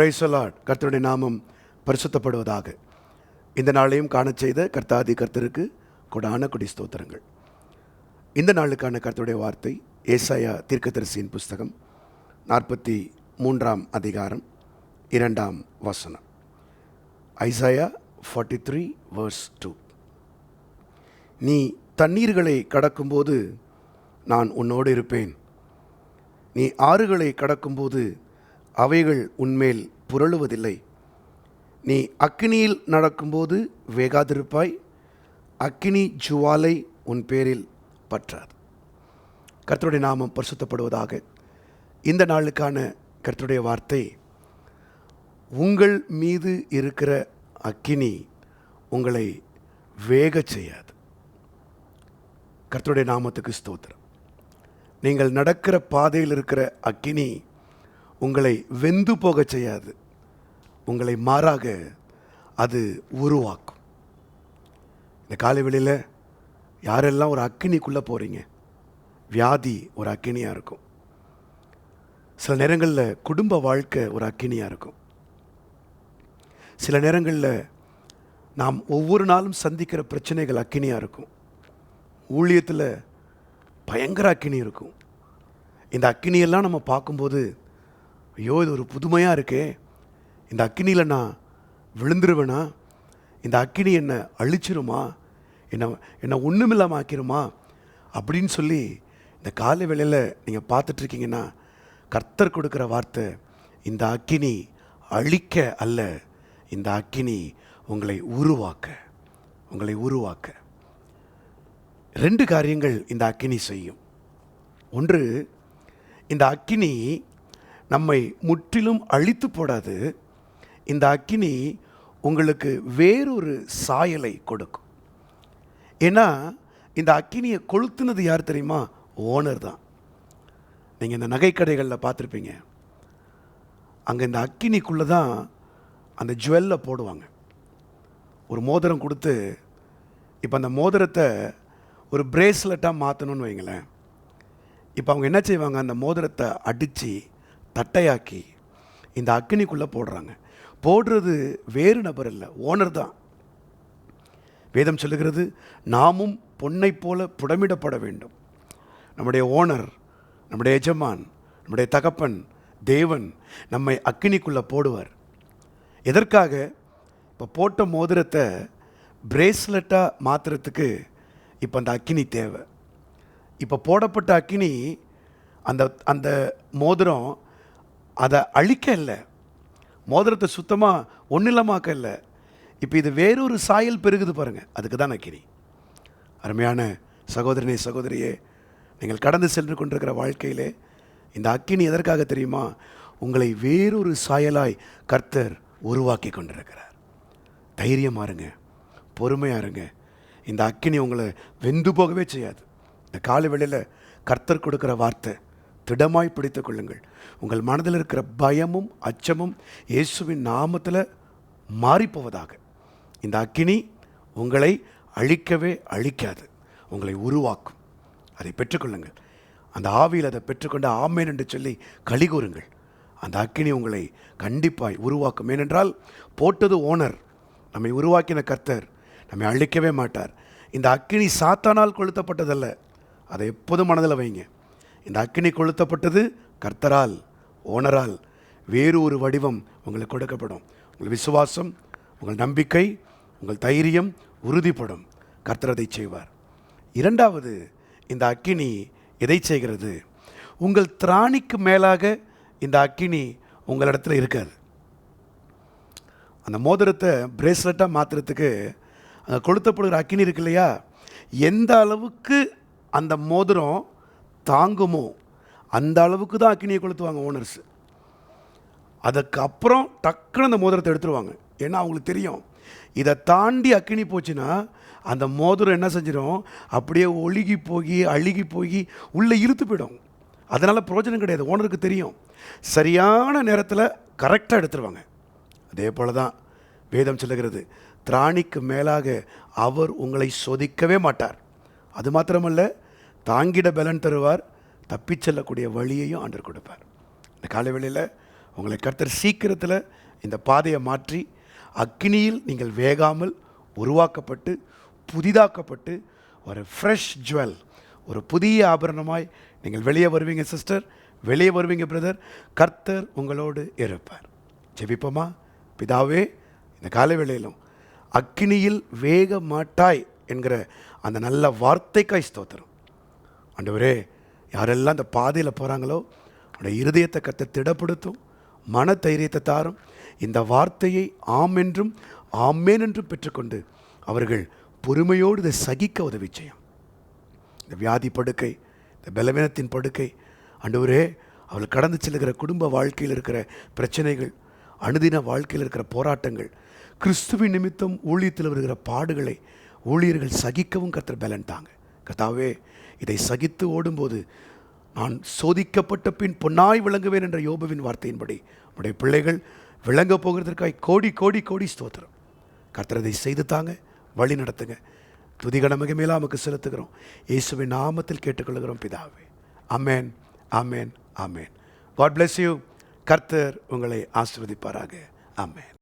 பிரைசலாட் கர்த்தருடைய நாமம் பரிசுத்தப்படுவதாக. இந்த நாளையும் காண செய்த கர்த்தாதி கர்த்தருக்கு கொடான கொடி ஸ்தோத்திரங்கள். இந்த நாளுக்கான கர்த்தருடைய வார்த்தை ஏசாயா தீர்க்கதரிசியின் புஸ்தகம் நாற்பத்தி மூன்றாம் அதிகாரம் இரண்டாம் வசனம். Isaiah forty three verse two நீ தண்ணீர்களை கடக்கும்போது நான் உன்னோடு இருப்பேன். நீ ஆறுகளை கடக்கும்போது அவைகள் உன்மேல் புரளுவதில்லை. நீ அக்கினியில் நடக்கும்போது வேகாதிருப்பாய். அக்கினி ஜுவாலை உன் பேரில் பற்றாது. கர்த்தருடைய நாமம் பரிசுத்தப்படுவதாக இந்த நாளுக்கான கர்த்தருடைய வார்த்தை. உங்கள் மீது இருக்கிற அக்கினி உங்களை வேகச் செய்யாது. கர்த்தருடைய நாமத்துக்கு ஸ்தோத்திரம். நீங்கள் நடக்கிற பாதையில் இருக்கிற அக்கினி உங்களை வெந்து போகச் செய்யாது. உங்களை மாறாக அது உருவாக்கும். இந்த காலை வெளியில் யாரெல்லாம் ஒரு அக்கினிக்குள்ளே போகிறீங்க வியாதி ஒரு அக்கினியாக இருக்கும். சில நேரங்களில் குடும்ப வாழ்க்கை ஒரு அக்கினியாக இருக்கும். சில நேரங்களில் நாம் ஒவ்வொரு நாளும் சந்திக்கிற பிரச்சனைகள் அக்கினியாக இருக்கும். ஊழியத்தில் பயங்கர அக்கினி இருக்கும். இந்த அக்கினியெல்லாம் நம்ம பார்க்கும்போது ஐயோ இது ஒரு புதுமையாக இருக்கே. இந்த அக்கினியில் நான் விழுந்துருவேனா? இந்த அக்கினி என்னை அழிச்சிருமா? என்னை என்னை ஒன்றுமில்லாமல் ஆக்கிருமா? அப்படின்னு சொல்லி இந்த காலை வேளையில் நீங்கள் பார்த்துட்ருக்கீங்கன்னா கர்த்தர் கொடுக்குற வார்த்தை இந்த அக்கினி அழிக்க அல்ல இந்த அக்கினி உங்களை உருவாக்க உங்களை உருவாக்க. ரெண்டு காரியங்கள் இந்த அக்கினி செய்யும். ஒன்று இந்த அக்கினி நம்மை முற்றிலும் அழித்து போடாது. இந்த அக்கினி உங்களுக்கு வேறொரு சாயலை கொடுக்கும். ஏன்னா இந்த அக்கினியை கொளுத்துனது யார் தெரியுமா? ஓனர் தான். நீங்கள் இந்த நகைக்கடைகளில் பார்த்துருப்பீங்க. அங்கே இந்த அக்கினிக்குள்ளே தான் அந்த ஜுவல்லை போடுவாங்க. ஒரு மோதிரம் கொடுத்து இப்போ அந்த மோதிரத்தை ஒரு பிரேஸ்லெட்டாக மாற்றணும்னு வைங்களேன். இப்போ அவங்க என்ன செய்வாங்க? அந்த மோதிரத்தை அடித்து தட்டையாக்கி இந்த அக்கினிக்குள்ளே போடுறாங்க. போடுறது வேறு நபர் இல்லை ஓனர் தான். வேதம் சொல்லுகிறது நாமும் பொன்னைப் போல புடமிடப்பட வேண்டும். நம்முடைய ஓனர் நம்முடைய எஜமான் நம்முடைய தகப்பன் தேவன் நம்மை அக்கினிக்குள்ளே போடுவார். எதற்காக? இப்போ போட்ட மோதிரத்தை பிரேஸ்லெட்டாக மாற்றுறதுக்கு இப்போ அந்த அக்கினி தேவை. இப்போ போடப்பட்ட அக்கினி அந்த அந்த மோதிரம் அதை அழிக்க இல்லை. மோதிரத்தை சுத்தமாக ஒன்றில்லமாக்க இல்லை. இப்போ இது வேறொரு சாயல் பெருகுது பாருங்கள் அதுக்கு தான் அக்கினி அருமையான சகோதரனே சகோதரியே நீங்கள் கடந்து சென்று கொண்டிருக்கிற வாழ்க்கையிலே இந்த அக்கினி எதற்காக தெரியுமா? உங்களை வேறொரு சாயலாய் கர்த்தர் உருவாக்கி கொண்டிருக்கிறார். தைரியமாக இருங்க பொறுமையாக இருங்க. இந்த அக்கினி உங்களை வெந்து போகவே செய்யாது. இந்த காலை வேளையில் கர்த்தர் கொடுக்குற வார்த்தை திடமாய் பிடித்து கொள்ளுங்கள். உங்கள் மனதில் இருக்கிற பயமும் அச்சமும் இயேசுவின் நாமத்தில் மாறிப்போவதாக. இந்த அக்கினி உங்களை அழிக்கவே அழிக்காது. உங்களை உருவாக்கும். அதை பெற்றுக்கொள்ளுங்கள் அந்த ஆவியில் அதை பெற்றுக்கொண்டு ஆமேன் என்று சொல்லி களி கூறுங்கள். அந்த அக்கினி உங்களை கண்டிப்பாய் உருவாக்கும். ஏனென்றால் போட்டது ஓனர். நம்மை உருவாக்கின கர்த்தர் நம்மை அழிக்கவே மாட்டார். இந்த அக்கினி சாத்தானால் கொளுத்தப்பட்டதல்ல. அதை எப்போதும் மனதில் வைங்க. இந்த அக்கினி கொளுத்தப்பட்டது கர்த்தரால் ஓனரால். வேறு ஒரு வடிவம் உங்களுக்கு கொடுக்கப்படும். உங்கள் விசுவாசம் உங்கள் நம்பிக்கை உங்கள் தைரியம் உறுதிப்படும். கர்த்தரதை செய்வார். இரண்டாவது இந்த அக்கினி எதை செய்கிறது? உங்கள் திராணிக்கு மேலாக இந்த அக்கினி உங்களிடத்தில் இருக்காது. அந்த மோதிரத்தை பிரேஸ்லெட்டாக மாற்றுறதுக்கு அங்கே கொளுத்தப்படுகிற அக்கினி இருக்கு இல்லையா? எந்த அளவுக்கு அந்த மோதிரம் தாங்குமோ? அந்த அளவுக்கு தான் அக்கினியை கொளுத்துவாங்க ஓனர்ஸ் அதுக்கப்புறம் டக்குன்னு அந்த மோதிரத்தை எடுத்துருவாங்க. ஏன்னா அவங்களுக்கு தெரியும். இதை தாண்டி அக்கினி போச்சுன்னா அந்த மோதிரம் என்ன செஞ்சிடும் அப்படியே ஒழுகி போய் அழுகி போய் உள்ளே இழுத்து போயிடும். அதனால் பிரயோஜனம் கிடையாது. ஓனருக்கு தெரியும். சரியான நேரத்தில் கரெக்டாக எடுத்துருவாங்க. அதே போல தான் வேதம் சொல்லுகிறது. திராணிக்கு மேலாக அவர் உங்களை சோதிக்கவே மாட்டார். அது மாத்திரமல்ல தாங்கிட பலன் தருவார் தப்பிச் செல்லக்கூடிய வழியையும் ஆண்டர் கொடுப்பார். இந்த காலை வேளையில் உங்களை கர்த்தர் சீக்கிரத்தில் இந்த பாதையை மாற்றி அக்னியில் நீங்கள் வேகாமல் உருவாக்கப்பட்டு புதிதாக்கப்பட்டு ஒரு ஃப்ரெஷ் ஜுவல் ஒரு புதிய ஆபரணமாய் நீங்கள் வெளியே வருவீங்க சிஸ்டர் வெளியே வருவீங்க பிரதர் கர்த்தர் உங்களோடு இருப்பார். ஜெபிப்போமா? பிதாவே இந்த காலை வேளையிலும் அக்னியில் வேக மாட்டாய் என்கிற அந்த நல்ல வார்த்தைக்காய் ஸ்தோத்திரம். ஆண்டவரே யாரெல்லாம் அந்த பாதையில் போகிறாங்களோ அவனுடைய இருதயத்தை கத்த திடப்படுத்தும் மன தைரியத்தை தாரும். இந்த வார்த்தையை ஆம் என்றும் ஆமேன் என்றும் பெற்றுக்கொண்டு அவர்கள் பொறுமையோடு இதை சகிக்க உதவி செய்யும். இந்த வியாதி படுக்கை இந்த பலவீனத்தின் படுக்கை ஆண்டவரே அவள் கடந்து செல்லுகிற குடும்ப வாழ்க்கையில் இருக்கிற பிரச்சனைகள் அனுதின வாழ்க்கையில் இருக்கிற போராட்டங்கள் கிறிஸ்துவின் நிமித்தம் ஊழியத்தில் வருகிற பாடுகளை ஊழியர்கள் சகிக்கவும் கத்தர் பலன் தாங்க. கர்த்தாவே இதை சகித்து ஓடும்போது நான் சோதிக்கப்பட்ட பின் பொன்னாய் விளங்குவேன் என்ற யோபுவின் வார்த்தையின்படி நம்முடைய பிள்ளைகள் விளங்கப் போகிறதற்காய் கோடி கோடி கோடி ஸ்தோத்திரம். கர்த்தரதை செய்து தாங்க வழி நடத்துங்க. துதிகன மிகமேலா நமக்கு செலுத்துகிறோம். இயேசுவின் நாமத்தில் கேட்டுக்கொள்கிறோம் பிதாவே. Amen amen amen God bless you கர்த்தர் உங்களை ஆசிர்வதிப்பாராக. அமேன்